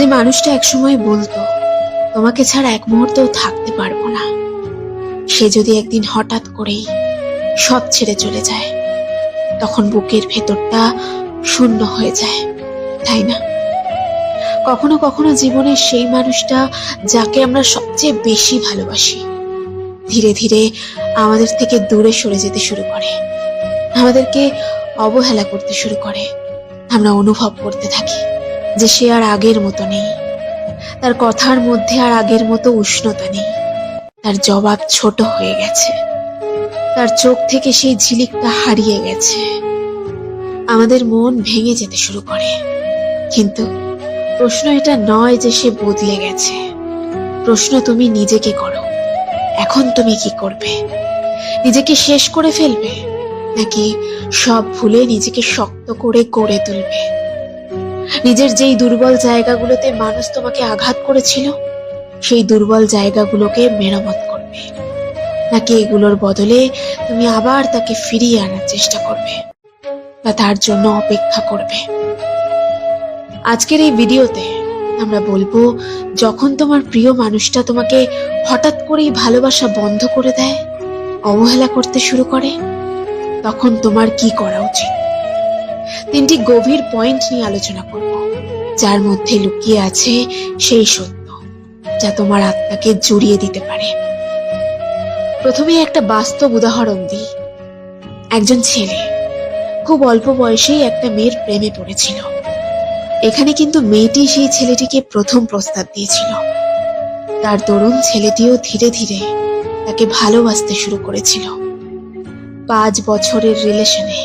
যে মানুষটা একসময় বলতো, তোমাকে ছাড়া এক মুহূর্তেও থাকতে পারব না। সে যদি একদিন হঠাৎ করেই সব ছেড়ে চলে যায়, তখন বুকের ভেতরটা শূন্য হয়ে যায়, তাই না? কখনো কখনো জীবনের সেই মানুষটা যাকে আমরা সবচেয়ে বেশি ভালোবাসি, ধীরে ধীরে আমাদের থেকে দূরে সরে যেতে শুরু করে, আমাদেরকে অবহেলা করতে শুরু করে, আমরা অনুভব করতে থাকি। যে সে আর আগের মতো নেই। তার কথার মধ্যে আর আগের মতো উষ্ণতা নেই। তার জবাব ছোট হয়ে গেছে। তার চোখ থেকে সেই ঝিলিকটা হারিয়ে গেছে। আমাদের মন ভেঙে যেতে শুরু করে। কিন্তু প্রশ্ন এটা নয় যে সে বদলে গেছে। প্রশ্ন তুমি নিজেকে করো। এখন তুমি কি করবে? নিজেকে শেষ করে ফেলবে? নাকি সব ভুলে নিজেকে শক্ত করে গড়ে তুলবে? নিজের যেই দুর্বল জায়গাগুলোতে মানুষ তোমাকে আঘাত করেছিল, সেই দুর্বল জায়গাগুলোকে মেরামত করবে। নাকি এগুলোর বদলে তুমি আবার তাকে ফিরিয়ে আনার চেষ্টা করবে বা তার জন্য অপেক্ষা করবে। আজকের এই ভিডিওতে আমরা বলব, যখন তোমার প্রিয় মানুষটা তোমাকে হঠাৎ করেই ভালোবাসা বন্ধ করে দেয়, অবহেলা করতে শুরু করে, তখন তোমার কি করা উচিত? তিনটি গভীর পয়েন্ট নিয়ে আলোচনা করব, যার মধ্যে লুকিয়ে আছে সেই সত্য, যা তোমার আত্মাকে জুড়িয়ে দিতে পারে। প্রথমে একটা বাস্তব উদাহরণ দিই। একজন ছেলে, খুব অল্প বয়সেই একটা মেয়ের প্রেমে পড়েছিল। এখানে কিন্তু মেয়েটি সেই ছেলেটিকে প্রথম প্রস্তাব দিয়েছিল। তার তরুণ ছেলেটিও ধীরে ধীরে তাকে ভালোবাসতে শুরু করেছিল। পাঁচ বছরের রিলেশনে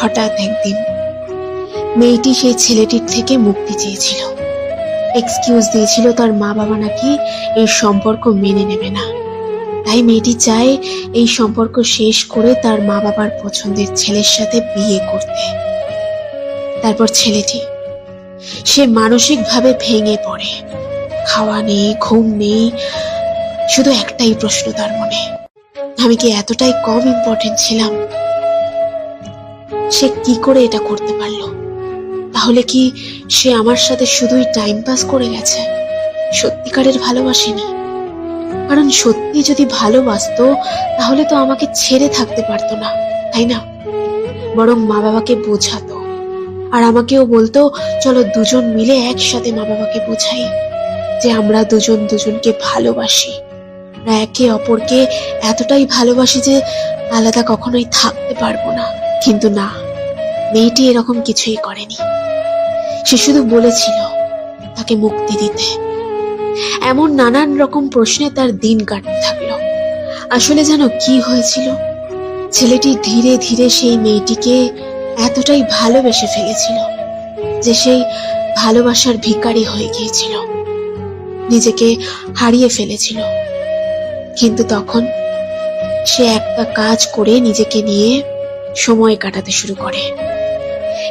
হঠাৎ একদিন মেয়েটি সেই ছেলেটির থেকে মুক্তি চেয়েছিল। এক্সকিউজ দিয়েছিল তার মা বাবা নাকি এই সম্পর্ক মেনে নেবে না। তাই মেয়েটি চায় এই সম্পর্ক শেষ করে তার মা বাবার পছন্দের ছেলের সাথে বিয়ে করতে। তারপর ছেলেটি, সে মানসিকভাবে ভেঙে পড়ে। খাওয়া নেই, ঘুম নেই, শুধু একটাই প্রশ্ন তার মনে। আমি কি এতটাই কম ইম্পর্টেন্ট ছিলাম? সে কি করে এটা করতে পারল? তাহলে কি সে আমার সাথে শুধুই টাইম পাস করে গেছে? সত্যিকারের ভালোবাসেনি। কারণ সত্যি যদি ভালোবাসতো, তাহলে তো আমাকে ছেড়ে থাকতে পারতো না, তাই না? বরং মা বাবাকে বোঝাতো। আর আমাকেও বলতো, চলো দুজন মিলে একসাথে মা বাবাকে বোঝাই যে আমরা দুজন দুজনকে ভালোবাসি। আমরা একে অপরকে এতটাই ভালোবাসি যে আলাদা কখনোই থাকতে পারব না। কিন্তু না, মেয়েটি এরকম কিছুই করেনি। সে শুধু বলেছিল তাকে মুক্তি দিতে। এমন নানান রকম প্রশ্নে তার দিন কাটতে থাকল। আসলে যেন কি হয়েছিল? ছেলেটি ধীরে ধীরে সেই মেয়েটিকে এতটাই ভালোবেসে ফেলেছিল যে সেই ভালোবাসার ভিকারি হয়ে গিয়েছিল। নিজেকে হারিয়ে ফেলেছিল। কিন্তু তখন সে একটা কাজ করে নিজেকে নিয়ে সময় কাটাতে শুরু করে।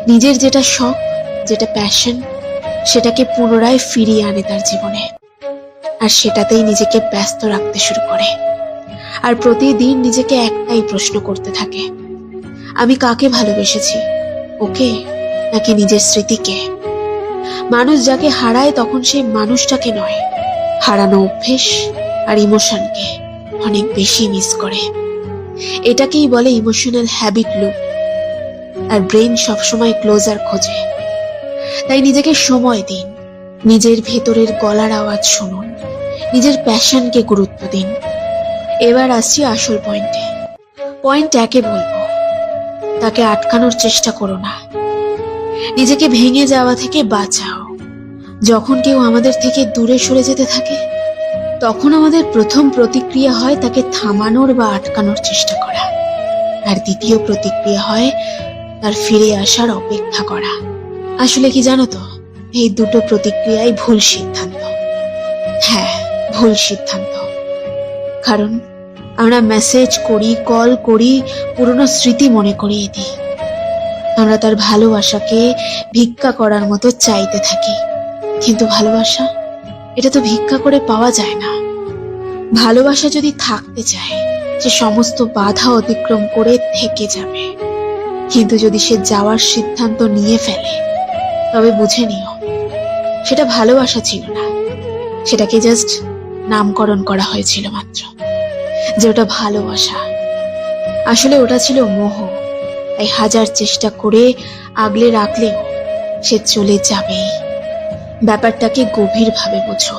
নিজের যেটা শখ যেটা প্যাশন সেটাকে পুনরায় ফিরিয়ে আনে তার জীবনে। আর সেটাতেই নিজেকে ব্যস্ত রাখতে শুরু করে। আর প্রতিদিন নিজেকে একটাই প্রশ্ন করতে থাকে। আমি কাকে ভালোবেসেছি? ওকে নাকি নিজের স্মৃতিকে? মানুষ যাকে হারায় তখন সেই মানুষটাকে নয়, হারানো অভ্যেস আর ইমোশনকে অনেক বেশি মিস করে। এটাকেই বলে ইমোশনাল হ্যাবিট লুপ আর ব্রেন সবসময় ক্লোজার খোঁজে। তাই নিজেকে সময় দিন। নিজের ভেতরের গলার আওয়াজ শুনুন। নিজের প্যাশনকে গুরুত্ব দিন। এবার আসছি আসল পয়েন্টে। পয়েন্ট একে বলব। তাকে আটকানোর চেষ্টা করো না। নিজেকে ভেঙে যাওয়া থেকে বাঁচাও। যখন কেউ আমাদের থেকে দূরে সরে যেতে থাকে, তখন আমাদের প্রথম প্রতিক্রিয়া হয় তাকে থামানোর বা আটকানোর চেষ্টা করা। আর দ্বিতীয় প্রতিক্রিয়া হয় তার ফিরে আসার অপেক্ষা করা। আসলে কি জানো তো? এই দুটো প্রতিক্রিয়াই ভুল সিদ্ধান্ত। হ্যাঁ ভুল সিদ্ধান্ত। কারণ আমরা মেসেজ করি কল করি, পুরনো স্মৃতি মনে করিয়ে দিই। আমরা তার ভালোবাসাকে ভিক্ষা করার মতো চাইতে থাকি। কিন্তু ভালোবাসা, এটা তো ভিক্ষা করে পাওয়া যায় না। ভালোবাসা যদি থাকতে চায়, সে সমস্ত বাধা অতিক্রম করে থেকে যাবে। কিন্তু যদি সে যাওয়ার সিদ্ধান্ত নিয়ে ফেলে তবে বুঝে নিও, সেটা ভালোবাসা ছিল না। সেটাকে জাস্ট নামকরণ করা হয়েছিল মাত্র, যে ওটা ভালোবাসা। আসলে ওটা ছিল মোহ, তাই হাজার চেষ্টা করে আগলে রাখলেও সে চলে যাবেই। ব্যাপারটাকে গভীরভাবে বোঝো।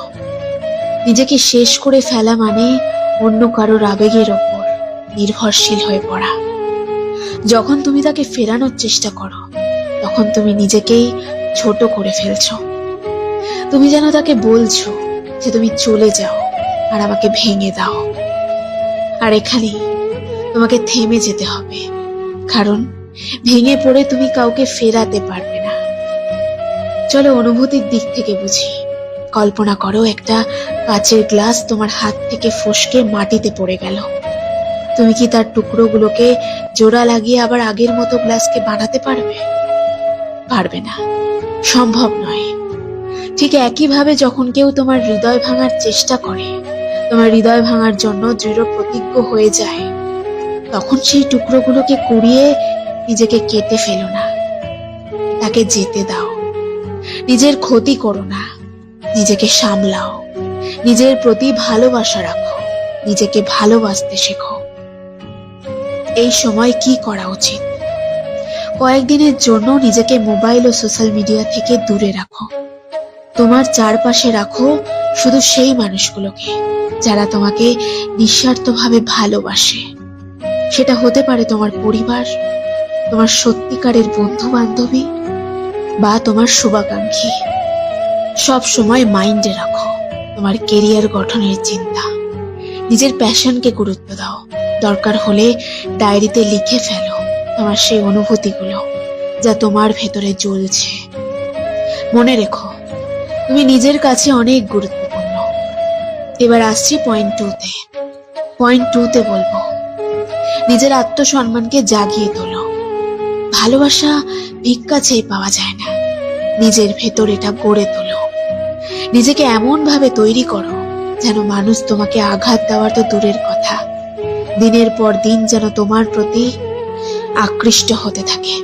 নিজেকে শেষ করে ফেলা মানে অন্য কারোর আবেগের ওপর নির্ভরশীল হয়ে পড়া। যখন তুমি তাকে ফেরানোর চেষ্টা করো, তখন তুমি নিজেকেই ছোট করে ফেলছো। তুমি যেন তাকে বলছো যে তুমি চলে যাও আর আমাকে ভেঙে দাও। আর এখানেই তোমাকে থেমে যেতে হবে, কারণ ভেঙে পড়ে তুমি কাউকে ফেরাতে পারবে না। চলো অনুভূতির দিক থেকে বুঝি। কল্পনা করো একটা কাচের গ্লাস তোমার হাত থেকে ফসকে মাটিতে পড়ে গেল। তুমি কি তার টুকরোগুলোকে জোড়া লাগিয়ে আবার আগের মতো গ্লাসকে বানাতে পারবে? পারবে না। সম্ভব নয়। ঠিক একইভাবে যখন কেউ তোমার হৃদয় ভাঙার চেষ্টা করে, তোমার হৃদয় ভাঙার জন্য দৃঢ় প্রতিজ্ঞ হয়ে যায়, তখন সেই টুকরোগুলোকে কুড়িয়ে নিজেকে কেটে ফেলো না। তাকে যেতে দাও। নিজের ক্ষতি করো না। নিজেকে সামলাও। নিজের প্রতি ভালোবাসা রাখো। নিজেকে ভালোবাসতে শেখো। এই সময় কি করা উচিত? কয়েকদিনের জন্য নিজেকে মোবাইল ও সোশ্যাল মিডিয়া থেকে দূরে রাখো। তোমার চারপাশে রাখো শুধু সেই মানুষগুলোকে যারা তোমাকে নিঃস্বার্থভাবে ভালোবাসে। সেটা হতে পারে তোমার পরিবার, তোমার সত্যিকারের বন্ধু বান্ধবী বা তোমার শুভাকাঙ্ক্ষী। সব সময় মাইন্ডে রাখো তোমার কেরিয়ার গঠনের চিন্তা। নিজের প্যাশনকে গুরুত্ব দাও। দরকার হলে ডায়েরিতে লিখে ফেলো। তোমার সেই অনুভূতিগুলো যা তোমার ভেতরে জ্বলছে। মনে রেখো, তুমি নিজের কাছে অনেক গুরুত্বপূর্ণ। এবার আসছি পয়েন্ট টুতে পয়েন্ট টুতে বলব, নিজের আত্মসম্মানকে জাগিয়ে তোলো। ভালোবাসা ভিক্ষা চেয়ে পাওয়া যায় না। নিজের ভেতর এটা গড়ে তোলো। নিজেকে এমন ভাবে তৈরি করো যেন মানুষ তোমাকে আঘাত দেওয়ার তো দূরের কথা। দিনের পর দিন যেন তোমার প্রতি আকৃষ্ট হতে থাকে।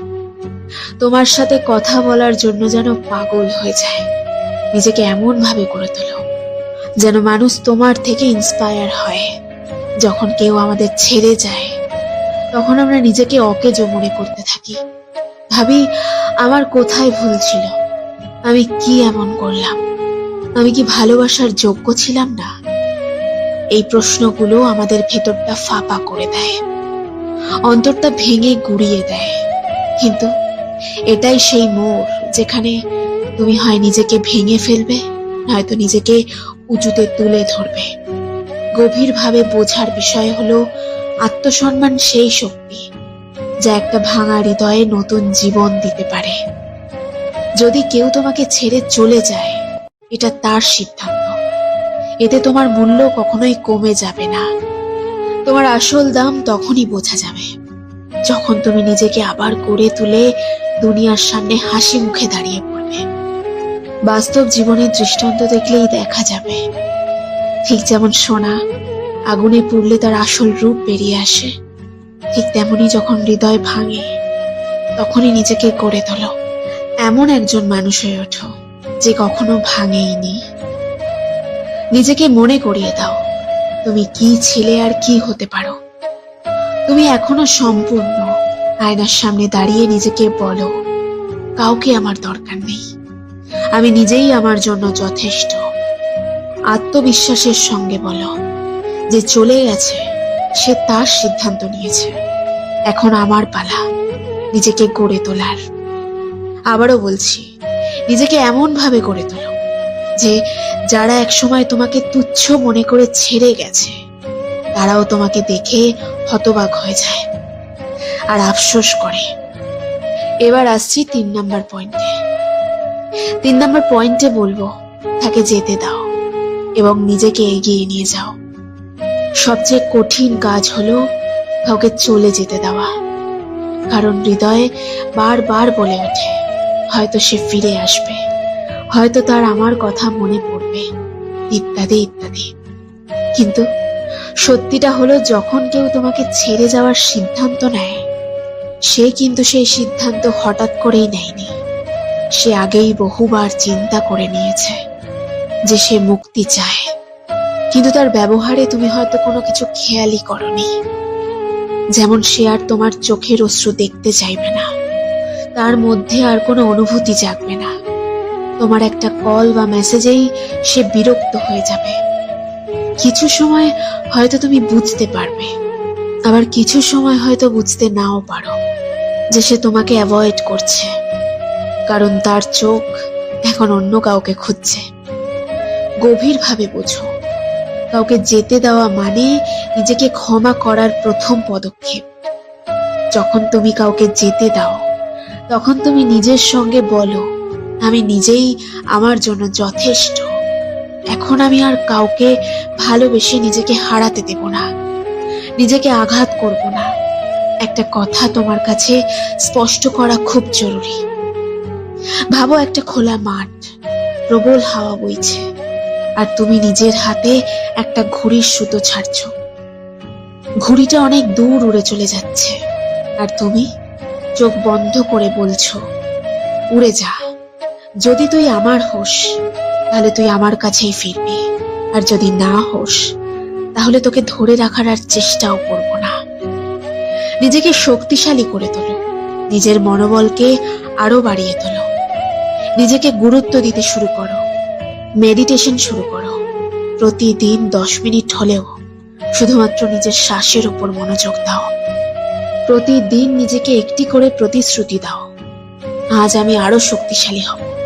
তোমার সাথে কথা বলার জন্য যেন পাগল হয়ে যায়। নিজেকে এমন ভাবে গড়ে তোলো, যেন মানুষ তোমার থেকে ইন্সপায়ার হয়। যখন কেউ আমাদের ছেড়ে যায়, তখন আমরা নিজেকে অকেজো মনে করতে থাকি। ভাবি, আমার কোথায় ভুল ছিল? আমি কি এমন করলাম? আমি কি ভালোবাসার যোগ্য ছিলাম না? এই প্রশ্নগুলো আমাদের ভেতরটা ফাঁপা করে দেয়। অন্তরটা ভেঙে গুড়িয়ে দেয়। কিন্তু এটাই সেই মোড় যেখানে তুমি হয় নিজেকে ভেঙে ফেলবে, নয়তো নিজেকে উঁচুতে তুলে ধরবে। গভীরভাবে বোঝার বিষয় হলো আত্মসম্মান সেই শক্তি, যা একটা ভাঙা হৃদয়ে নতুন জীবন দিতে পারে। যদি কেউ তোমাকে ছেড়ে চলে যায়, এটা তার সিদ্ধান্ত। এতে তোমার মূল্য কখনোই কমে যাবে না। তোমার আসল দাম তখনই বোঝা যাবে। যখন তুমি নিজেকে আবার গড়ে তুলে দুনিয়ার সামনে হাসি মুখে দাঁড়িয়ে পড়বে। বাস্তব জীবনের দৃষ্টান্ত দেখলেই দেখা যাবে। ঠিক যেমন সোনা, আগুনে পুড়লে তার আসল রূপ বেরিয়ে আসে। ঠিক তেমনি যখন হৃদয় ভাঙে, তখনই নিজেকে গড়ে তোলো। এমন একজন মানুষ হয়ে ওঠো, যে কখনো ভাঙেইনি। নিজেকে মনে করিয়ে দাও। তুমি কি ছিলে আর কি হতে পারো? তুমি এখনও সম্পূর্ণ। আয়নার সামনে দাঁড়িয়ে নিজেকে বলো, কাউকে আমার দরকার নেই। আমি নিজেই আমার জন্য যথেষ্ট। আত্মবিশ্বাসের সঙ্গে বলো যে চলে গেছে, সে তার সিদ্ধান্ত নিয়েছে। এখন আমার পালা, নিজেকে গড়ে তোলার। আবারও বলছি, নিজেকে এমন ভাবে গড়ে তোলো যে যারা একসময় তোমাকে তুচ্ছ মনে করে ছেড়ে গেছে, তারাও তোমাকে দেখে হতবাক হয়ে যায় আর আফসোস করে। এবার আসছি তিন নাম্বার পয়েন্টে তিন নাম্বার পয়েন্টে বলব, তাকে যেতে দাও এবং নিজেকে এগিয়ে নিয়ে যাও। সবচেয়ে কঠিন কাজ হলো কাউকে চলে যেতে দেওয়া। কারণ হৃদয়ে বারবার বলে ওঠে, হয়তো সে ফিরে আসবে। হয়তো তার আমার কথা মনে পড়বে। ইত্যাদি ইত্যাদি। কিন্তু সত্যিটা হলো, যখন কেউ তোমাকে ছেড়ে যাওয়ার সিদ্ধান্ত নেয়, সে কিন্তু সেই সিদ্ধান্ত হঠাৎ করেই নেয়নি। সে আগেই বহুবার চিন্তা করে নিয়েছে যে সে মুক্তি চায়। কিন্তু তার ব্যবহারে তুমি হয়তো কোনো কিছু খেয়ালই করনি। যেমন সে আর তোমার চোখের অশ্রু দেখতে চাইবে না। তার মধ্যে আর কোনো অনুভূতি জাগবে না। তোমার একটা কল বা মেসেজেই সে বিরক্ত হয়ে যাবে। কিছু সময় হয়তো তুমি বুঝতে পারবে। আবার কিছু সময় হয়তো বুঝতে নাও পারো যে সে তোমাকে অ্যাভয়েড করছে। কারণ তার চোখ এখন অন্য কাউকে খুঁজছে। গভীরভাবে বোঝো। কাউকে যেতে দেওয়া মানে নিজেকে ক্ষমা করার প্রথম পদক্ষেপ। যখন তুমি কাউকে যেতে দাও, তখন তুমি নিজের সঙ্গে বলো আমি নিজেই আমার জন্য যথেষ্ট। এখন আমি আর কাউকে ভালোবেসে নিজেকে হারাতে দেব না। নিজেকে আঘাত করব না। একটা কথা তোমার কাছে স্পষ্ট করা খুব জরুরি। ভাবো একটা খোলা মাঠ, প্রবল হাওয়া বইছে, আর তুমি নিজের হাতে একটা ঘুড়ির সুতো ছাড়ছ। ঘুড়িটা অনেক দূর উড়ে চলে যাচ্ছে, আর তুমি চোখ বন্ধ করে বলছো, উড়ে যা। যদি তুই আমার হোস, তাহলে তুই আমার কাছেই ফিরবি। আর যদি না হোস, তাহলে তোকে ধরে রাখার আর চেষ্টাও করব না। নিজেকে শক্তিশালী করে তোলো। নিজের মনোবলকে আরও বাড়িয়ে তোলো। নিজেকে গুরুত্ব দিতে শুরু করো। মেডিটেশন শুরু করো। প্রতিদিন দশ মিনিট হলেও শুধুমাত্র নিজের শ্বাসের উপর মনোযোগ দাও। প্রতিদিন নিজেকে একটি করে প্রতিশ্রুতি দাও। আজ আমি আরও শক্তিশালী হব।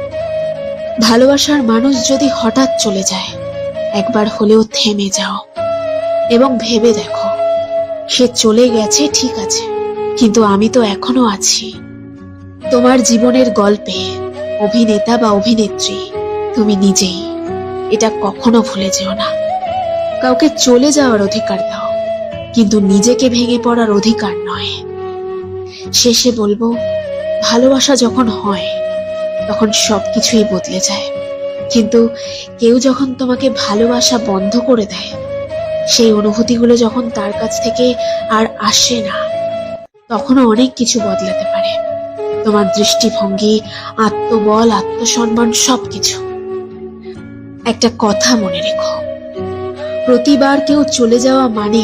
ভালোবাসার মানুষ যদি হঠাৎ চলে যায়, একবার হলেও থেমে যাও এবং ভেবে দেখো, সে চলে গেছে ঠিক আছে, কিন্তু আমি তো এখনও আছি। তোমার জীবনের গল্পে অভিনেতা বা অভিনেত্রী, তুমি নিজেই, এটা কখনো ভুলে যেও না। কাউকে চলে যাওয়ার অধিকার দাও, কিন্তু নিজেকে ভেঙে পড়ার অধিকার নয়। শেষে বলব, ভালোবাসা যখন হয় তখন সবকিছুই বদলে যায়। কিন্তু কেউ যখন তোমাকে ভালোবাসা বন্ধ করে দেয়, সেই অনুভূতিগুলো যখন তার কাছ থেকে আর আসে না, তখনও অনেক কিছু বদলাতে পারে। তোমার দৃষ্টিভঙ্গি, আত্মবল, আত্মসম্মান, সবকিছু। একটা কথা মনে রেখো, প্রতিবার কেউ চলে যাওয়া মানে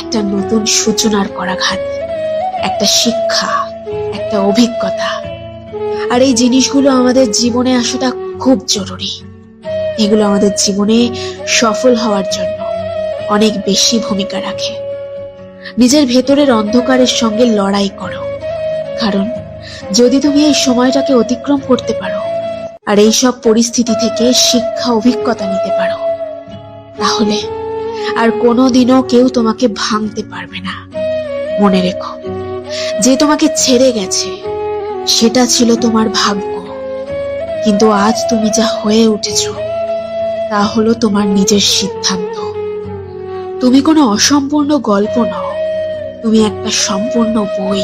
একটা নতুন সূচনার করাঘাত, একটা শিক্ষা, একটা অভিজ্ঞতা। আর এই জিনিসগুলো আমাদের জীবনে আসাটা খুব জরুরি। এগুলো আমাদের জীবনে সফল হওয়ার জন্য অনেক বেশি ভূমিকা রাখে। নিজের ভেতরের অন্ধকারের সঙ্গে লড়াই করো। কারণ যদি তুমি এই সময়টাকে অতিক্রম করতে পারো আর এই সব পরিস্থিতি থেকে শিক্ষা, অভিজ্ঞতা নিতে পারো, তাহলে আর কোনোদিনও কেউ তোমাকে ভাঙতে পারবে না। মনে রেখো, যে তোমাকে ছেড়ে গেছে সেটা ছিল তোমার ভাগ্য। কিন্তু আজ তুমি যা হয়ে উঠেছ, তা হলো তোমার নিজের সিদ্ধান্ত। তুমি কোনো অসম্পূর্ণ গল্প নও, তুমি একটা সম্পূর্ণ বই,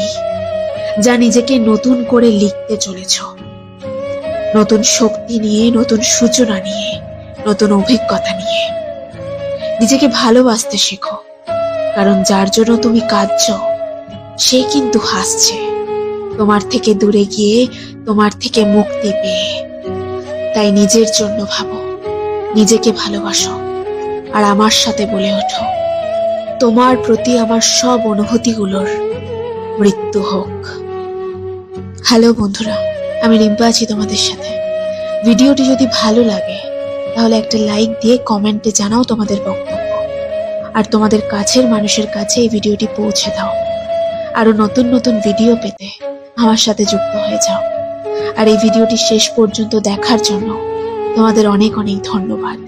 যা নিজেকে নতুন করে লিখতে চলেছ। নতুন শক্তি নিয়ে, নতুন সূচনা নিয়ে, নতুন অভিজ্ঞতা নিয়ে। নিজেকে ভালোবাসতে শেখো, কারণ যার জন্য তুমি কাঁদছ, সে কিন্তু হাসছে। তোমার থেকে দূরে গিয়ে তোমার থেকে মুক্তি পেয়ে। তাই নিজের জন্য ভাবো, নিজেকে ভালোবাসো, আর আমার সাথে বলে ওঠো, তোমার প্রতি আমার সব অনুভূতিগুলোর মৃত্যু হোক। হ্যালো বন্ধুরা, আমি রিম্পা আছি তোমাদের সাথে। ভিডিওটি যদি ভালো লাগে, তাহলে একটা লাইক দিয়ে কমেন্টে জানাও তোমাদের বক্তব্য। আর তোমাদের কাছের মানুষের কাছে এই ভিডিওটি পৌঁছে দাও। আরও নতুন নতুন ভিডিও পেতে আমার সাথে যুক্ত হয়ে যাও। আর এই ভিডিওটি শেষ পর্যন্ত দেখার জন্য তোমাদের অনেক অনেক ধন্যবাদ।